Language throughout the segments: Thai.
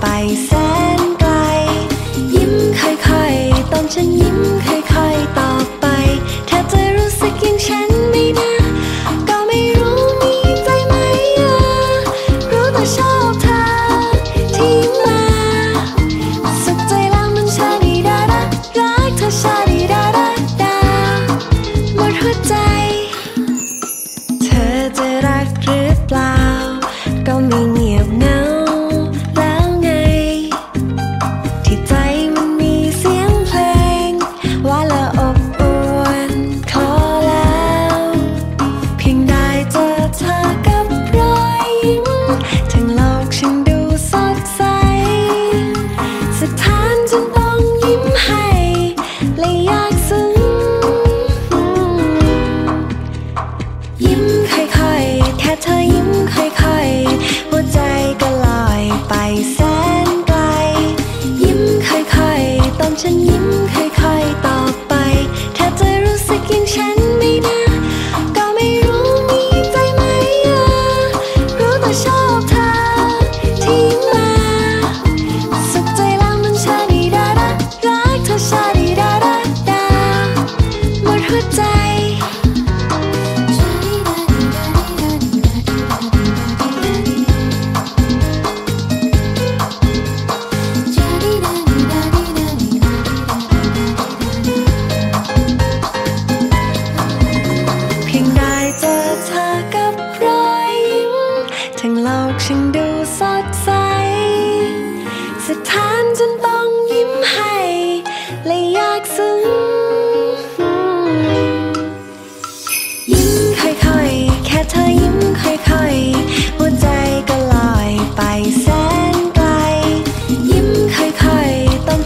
ไปแสนไกล ยิ้มค่อยๆ ตอนฉันยิ้มค่อย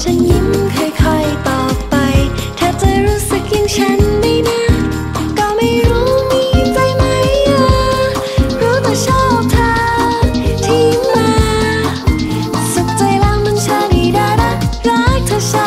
ฉันยิ้มค่อยๆต่อไป ถ้าจะรู้สึกอย่างฉันไมนะก็ไม่รู้มีใจไหมอะรู้แต่ชอบเธอที่มา สุขใจล้วมันชาดีดารักรักเธอชา